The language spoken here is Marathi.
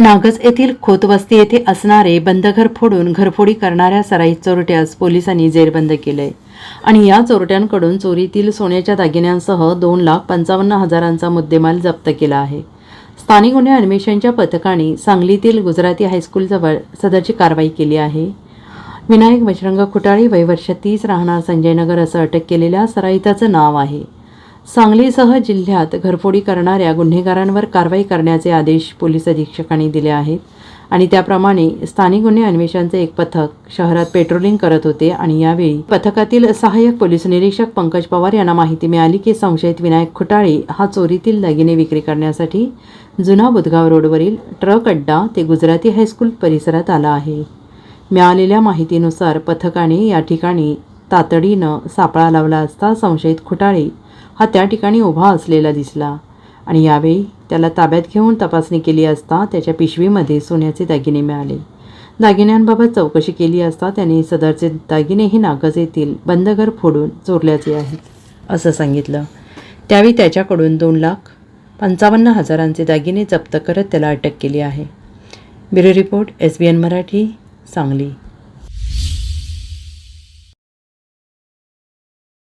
नागज येथील खोतवस्ती येथे असणारे बंदघर फोडून घरफोडी करणाऱ्या सराईत चोरट्यास पोलिसांनी जेरबंद केले. आणि या चोरट्यांकडून चोरीतील सोन्याच्या दागिन्यांसह दोन लाख पंचावन्न हजारांचा मुद्देमाल जप्त केला आहे. स्थानिक गुन्हे अन्वेषणच्या पथकाने सांगलीतील गुजराती हायस्कूलजवळ सदरची कारवाई केली आहे. विनायक बजरंग खुटाळी वय वर्ष तीस राहणार संजयनगर असं अटक केलेल्या सराईताचं नाव आहे. सांगलीसह जिल्ह्यात घरफोडी करणाऱ्या गुन्हेगारांवर कारवाई करण्याचे आदेश पोलीस अधीक्षकांनी दिले आहेत आणि त्याप्रमाणे स्थानिक गुन्हे अन्वेषणचे एक पथक शहरात पेट्रोलिंग करत होते आणि यावेळी पथकातील सहाय्यक पोलीस निरीक्षक पंकज पवार यांना माहिती मिळाली की संशयित विनायक खुटाळे हा चोरीतील दागिने विक्री करण्यासाठी जुना बुधगाव रोडवरील ट्रक अड्डा ते गुजराती हायस्कूल परिसरात आला आहे. मिळालेल्या माहितीनुसार पथकाने या ठिकाणी तातडीनं सापळा लावला असता संशयित खुटाळे हा त्या ठिकाणी उभा असलेला दिसला. आणि यावेळी त्याला ताब्यात घेऊन तपासणी केली असता त्याच्या पिशवीमध्ये सोन्याचे दागिने मिळाले. दागिन्यांबाबत चौकशी केली असता त्याने सदरचे दागिनेही नागज येथील बंदघर फोडून चोरल्याचे आहेत. असं सांगितलं. त्यावेळी त्याच्याकडून दोन लाख पंचावन्न हजारांचे दागिने जप्त करत त्याला अटक केली आहे. Bureau report S B N Marathi Sangli.